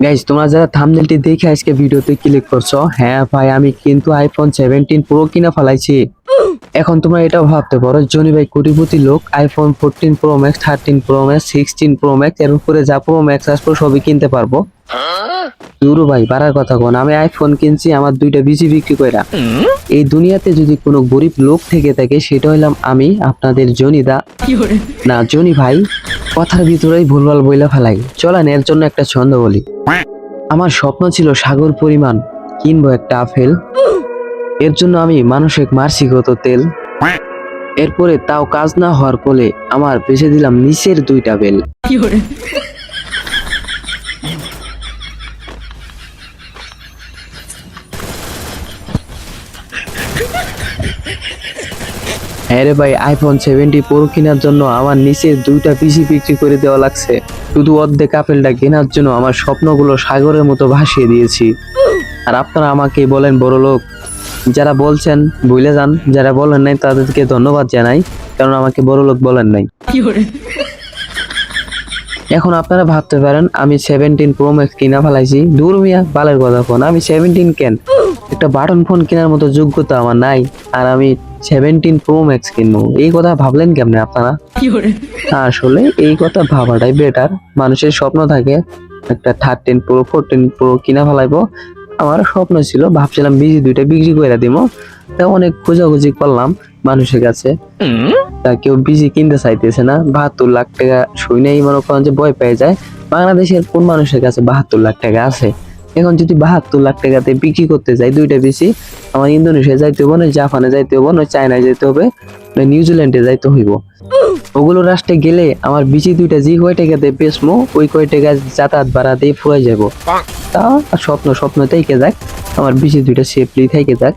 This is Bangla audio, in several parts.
গাইজ তোমরা যারা থামনেলটি দেখে আজকে ভিডিওতে ক্লিক করছ হ্যাঁ ভাই, আমি কিন্তু আইফোন সেভেন্টিন প্রো কিনা ফেলাইছি। এখন তোমরা এটাও ভাবতে পারো, জনি ভাই কোটিপতি লোক iPhone fourteen pro max thirteen pro max sixteen pro max এর উপরে যা প্রো ম্যাক্স আসব সবই কিনতে পারব। দুরু ভাই বাড়ার কথা কোন। আমি আইফোন কিনছি আমার দুইটা বিজি বিক্রি কইরা। এই দুনিয়াতে যদি কোনো গরিব লোক থেকে থাকে সেটা হইলাম আমি আপনাদের জনিদা। না জনি ভাই কথার ভিতরেই ভুলভাল বইলা ফেলাই। চলেন এর জন্য একটা ছন্দ বলি। আমার স্বপ্ন ছিল সাগর পরিমাণ। কিনবো একটা আপেল। এর জন্য আমি মানসিক মার্সিগত তেল। এরপরে তাও কাজ না হওয়ার ফলে আমার বেছে দিলাম নিচের দুইটা বেল। হ্যাঁ ভাই আইফোন সেভেন্টি প্রো কেনার জন্য আমার নিচের দুইটা পিসি বিক্রি করে দেওয়া লাগছে। শুধু অর্ধেক আপেলটা কেনার জন্য আমার স্বপ্নগুলো সাগরের মতো ভাসিয়ে দিয়েছি। আর আপনারা আমাকে বলেন বড় লোক যারা বলছেন ভুলে যান যারা বলেন নাই তাদেরকে ধন্যবাদ জানাই কারণ আমাকে বড় লোক বলেন নাই। এখন আপনারা ভাবতে পারেন আমি সেভেন্টিন প্রো ম্যাক্স কিনা ফেলাইছি। দূর মিয়া বালের কথা ফোন আমি সেভেন্টিন কেন? একটা বাটন ফোন কেনার মতো যোগ্যতা আমার নাই আর আমি সেভেন্টিন প্রো ম্যাক্স কিনবো। এই কথা ভাবলেন কেমনে আপনারা? আসলে এই কথা ভাবাটাই বেটার মানুষের স্বপ্ন থাকে একটা থার্টিন প্রো ফোরটিন প্রো কিনা ফেলাইবো। আমার স্বপ্ন ছিল ভাবছিলাম বিজি দুইটা বিক্রি করে দিব তা অনেক খোঁজাখুঁজি করলাম মানুষের কাছে। তা কেউ বিজি কিনতে চাইতেছে না বাহাত্তর লাখ টাকা শুনেই মনে করেন যে ভয় পেয়ে যায়। বাংলাদেশের কোন মানুষের কাছে বাহাত্তর লাখ টাকা আছে? এখন যদি বাহাত্তর লাখ টাকাতে বিক্রি করতে যাই দুইটা বেশি, আমার ইন্দোনেশিয়া যাইতে হবে, না জাপানে যাইতে হবে, না চায়নায় যাইতে হবে, না নিউজিল্যান্ডে যাইতে হইব। ওগুলো রাষ্ট্রে গেলে আমার বিচি দুইটা যে কয় টাকাতে বেচমো, ওই কয় টাকা যাতায়াত দিয়ে ফুরাই যাব। তা স্বপ্ন স্বপ্ন থেকে যাক, আমার বিচি দুইটা সেফলি থেকে যাক।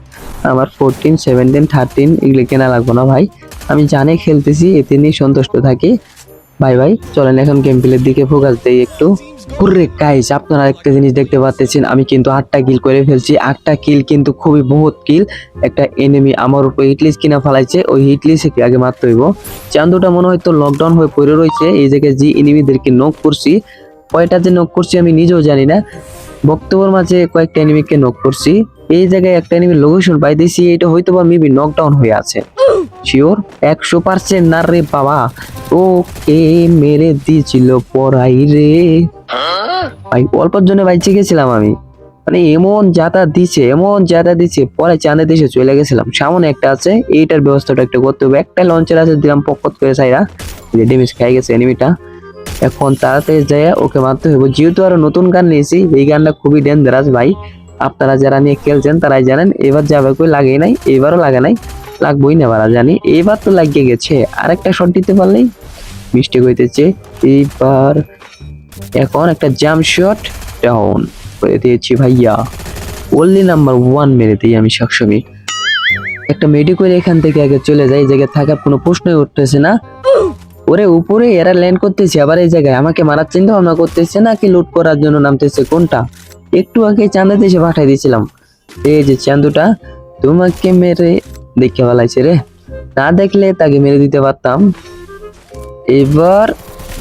আমার ফোরটিন সেভেন্টিন থার্টিন এগুলো কেনা লাগবো না ভাই। আমি জানে খেলতেছি, এতে নিয়ে সন্তুষ্ট থাকি। ভাই ভাই, চলেন এখন গেম প্লের দিকে ফোকাস দেই একটু। পুরে গাইস আপনারা একটা জিনিস দেখতে পাচ্ছেন আমি কিন্তু আটটা কিল করে ফেলছি। আটটা কিল কিন্তু খুবই বহুত কিল একটা এনিমি আমার উপর হিটলিস কিনা ফেলাইছে, ওই হিটলিস আগে মারতে হইব? চান্দুটা মনে হয় তো লকডাউন হয়ে পড়ে রয়েছে, এই জায়গায় যে এনিমিদেরকে নক করছি, কয়টা যে নক করছি আমি নিজেও জানি না। বক্তব্যের মাঝে কয়েকটা এনিমিকে নক করছি। এই জায়গায় একটা এনিমি লোকেশন পাইতেছি, এটা হয়তো বা মেবি নকডাউন হয়ে আছে। শিওর একশো পার্সেন্ট না রে বাবা। ও কে মেরে দিয়েছিল পড়াই রে। ভাই, অল্পের জন্য বাইচে গেছিলাম আমি। মানে এমন যাতা দিছে, এমন যাতা দিছে, পরে চাঁদে দেশে চলে গেছিলাম। সামনে একটা আছে, এইটার ব্যবস্থাটা একটু করতে হবে। একটা লঞ্চের আছে, দিলাম পকত করে সাইরা যে ডেমেজ খাই গেছে এনিমিটা এখন তাড়াতাড়ি যায় ওকে মারতে হবে যেহেতু আরও নতুন গান নিয়েছি, এই গানটা খুবই ডেঞ্জারাস ভাই। আপনারা যারা নিয়ে খেলছেন, তারাই জানেন, এবার যাবে কই লাগে নাই, এবারও লাগে নাই, লাগবই না বারা জানি। এবার তো লাগিয়ে গেছে। আরেকটা শট দিতে পারলেই মিস্টেক হইতেছে। এইবার এখন একটা জাম্প শট ডাউন করে দিয়েছি ভাইয়া। ওনলি নাম্বার ওয়ান মেরে দিই আমি সবসময় একটা মেডি করে এখান থেকে আগে চলে যাই, জায়গায় থাকার কোনো প্রশ্নই উঠতেছে না। ওরে উপরে এরা ল্যান্ড করতেছে, আবার এই জায়গায় আমাকে মারার চিন্তা ভাবনা করতেছে নাকি লুট করার জন্য নামতেছে, কোনটা? একটু আগে চাঁদা দেশে পাঠাই দিয়েছিলাম। এই যে চান্দুটা তোমাকে মেরে দেখে ফেলাইছে রে। না দেখলে তাকে মেরে দিতে পারতাম। এবার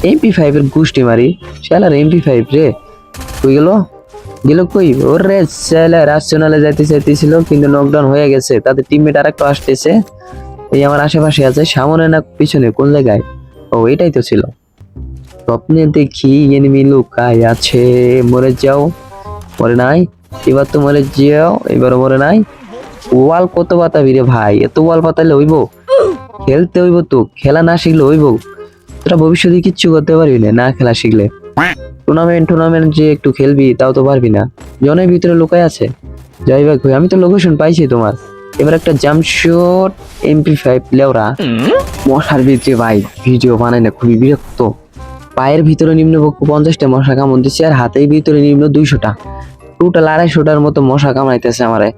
এমপি ফাইভ এর গোষ্ঠী মারি। শালার এমপি ফাইভ রে। কই গেল? গেল কই? ওর শালা রাজশনালে যাইতে চাইতেছিল, কিন্তু নকডাউন হয়ে গেছে। তাদের টিমমেট আরেকটা আসতেছে। এই আমার আশেপাশে আছে, সামনে না পিছনে, কোন জায়গায়? ও, এটাই তো ছিল। স্বপ্নে দেখি এনিমি লুকায় আছে, মরে যাও। মরে নাই? এবার তো মরে যাও এবারও মরে নাই? ওয়াল কত পাতাবি রে ভাই? এত ওয়াল পাতালে হইব? খেলতে হইব তো, খেলা না শিখলে হইব? তোরা ভবিষ্যতে কিচ্ছু করতে পারবি না না খেলা শিখলে। টুর্নামেন্ট টুর্নামেন্ট যে একটু খেলবি, তাও তো পারবি না। জনের ভিতরে লুকায় আছে। যাই হোক আমি তো লোকেশন পাইছি তোমার। এবার একটা জাম্প শট এমপি ফাইভ লেওরা। মশার ভিতরে ভাই ভিডিও বানাই না খুবই বিরক্ত। পায়ের ভিতরে নিম্নপক্ষ পঞ্চাশটা মশা কামড় দিচ্ছে আর হাতের ভিতরে নিম্ন দুইশোটা। টোটাল আড়াইশোটার মতো মশা কামড়াইতেছে আমারে।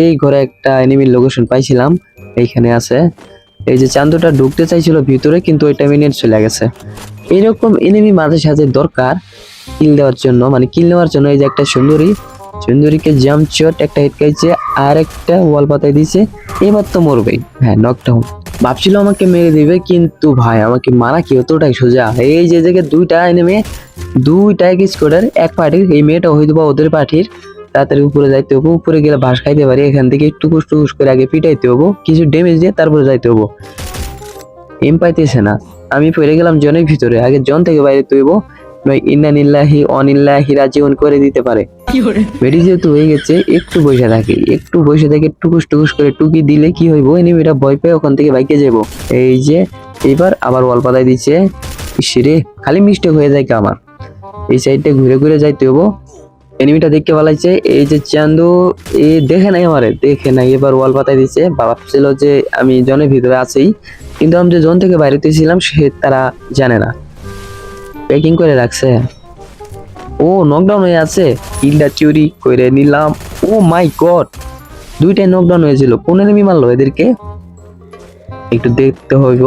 এই ঘরে একটা এনিমির লোকেশন পাইছিলাম এইখানে আছে। এই যে চান্দুটা ঢুকতে চাইছিল ভিতরে কিন্তু ওইটা মিনিট চলে গেছে। এইরকম এনিমি মাঝে সাঝে দরকার কিল দেওয়ার জন্য। মানে কিল নেওয়ার জন্য এই যে একটা সুন্দরী সুন্দরীকে জাম্প শট একটা হিট খাইছে আর একটা ওয়াল পাতায় দিছে এবার তো মরবেই। হ্যাঁ নকডাউন ভাবছিল আমাকে মেরে দিবে, কিন্তু ভাই, আমাকে মারা কি অতটাই সোজা? এই যে জায়গায় দুইটা নেমে দুইটা স্কোয়াডার এক পার্টির, এই মেয়েটা হয়তো বা ওদের পার্টির। তাড়াতাড়ি উপরে যাইতে হব, উপরে গেলে ভাস খাইতে পারি, এখান থেকে একটু কুস টুকুস করে আগে পিটাইতে হব, কিছু ড্যামেজ দিয়ে তারপরে যাইতে হব। এম পাইতেছে না। আমি পড়ে গেলাম জনের ভিতরে, আগে জন থেকে বাইরে তৈব নয় ইন্নানিল্লাহি অনিল্লাহি রাজিউন করে দিতে পারে। বেডি যেহেতু হয়ে গেছে একটু বসে থাকে একটু বসে থেকে টুকুস টুকুস করে টুকি দিলে কি হইব? এনিমিটা ভয় পেয়ে ওখান থেকে বাইকে যাব এই যে এইবার আবার ওয়াল পাতায় দিচ্ছে ইসিরে খালি মিস্টেক হয়ে যায় আমার এই সাইডটা ঘুরে ঘুরে যাইতে হব এনিমিটা দেখতে পালাইছে। এই যে চান্দু এ দেখে নাই আমারে দেখে নাই। এবার ওয়াল পাতায় দিচ্ছে ভাবছিল যে আমি জনের ভিতরে আছেই কিন্তু আমি যে জন থেকে বাইরে ছিলাম সে তারা জানে না। প্যাকিং করে রাখছে। ও নকডাউন হয়ে আছে। কিলটা চুরি করে নিলাম। ও মাই গড দুইটাই নকডাউন হয়েছিল। কোন এনিমি মারলো এদেরকে। একটু দেখতে হইব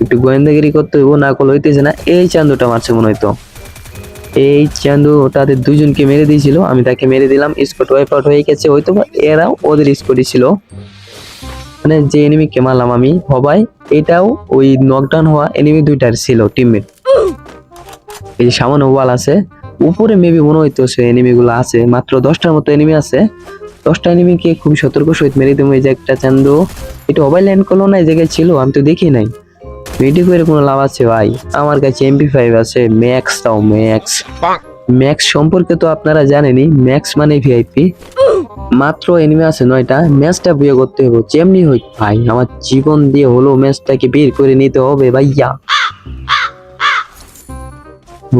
একটু গোয়েন্দাগিরি করতে হইব না করলে হইতেছে না। এই চান্দুটা মারছে মনে হইতো। এই চান্দু তাদের দুজনকে মেরে দিয়েছিল। আমি তাকে মেরে দিলাম। স্কট ওয়াইপ আউট হয়ে গেছে। হয়তো এরাও ওদের স্কোরই ছিল। মানে যে এনিমিকে মারলাম আমি হবাই এটাও ওই নকডাউন হওয়া এনিমি দুইটার ছিল টিমমেট এই যে সামান্য ওয়াল আছে। উপরে মেবি মনে হইতো সে এনিমি গুলো আছে মাত্র দশটার মতো এনিমি আছে। দশটা এনিমিকে খুব সতর্ক সহিত মেরে দেবো এই যে একটা চান্দু। এটা মোবাইল ল্যান্ড করল না এই জায়গায় ছিল আমি তো দেখি নাই। মেডি করে কোনো লাভ আছে ভাই? আমার কাছে এমপি ফাইভ আছে ম্যাক্স তাও ম্যাক্স ম্যাক্স সম্পর্কে তো আপনারা জানেনই ম্যাক্স মানে ভিআইপি মাত্র এনিমি আছে নয়টা ম্যাচটা বিয়ে করতে হবে। যেমনি হোক ভাই আমার জীবন দিয়ে হলো ম্যাচটাকে বের করে নিতে হবে ভাইয়া।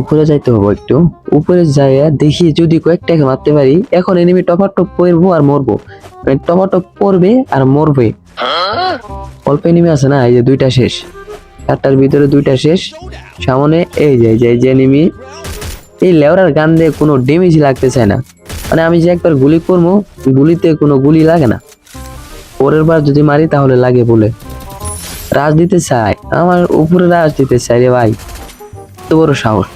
উপরে যাইতে হবে একটু। উপরে যাইয়া দেখি যদি কয়েকটাকে মারতে পারি, এখন এনিমি টপার টপ পড়ব আর মরবো। মানে টপার টপ পড়বে আর মরবে। অল্প এনিমি আছে না, এই যে দুইটা শেষ। চারটার ভিতরে দুইটা শেষ। সামনে এই যে এই যে যে এনিমি এই লেওরার গান দিয়ে কোনো ড্যামেজ লাগতে চায় না। মানে আমি যে একবার গুলি করব, গুলিতে কোনো গুলি লাগে না। পরের বার যদি মারি তাহলে লাগে বলে। রাজ দিতে চাই আমার উপরে রাজ দিতে চাই রে ভাই। এত বড় সাহস।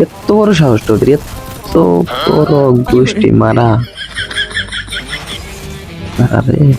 এত বড় সাহস তোদের এত বড় গোষ্ঠী মারা। আরে।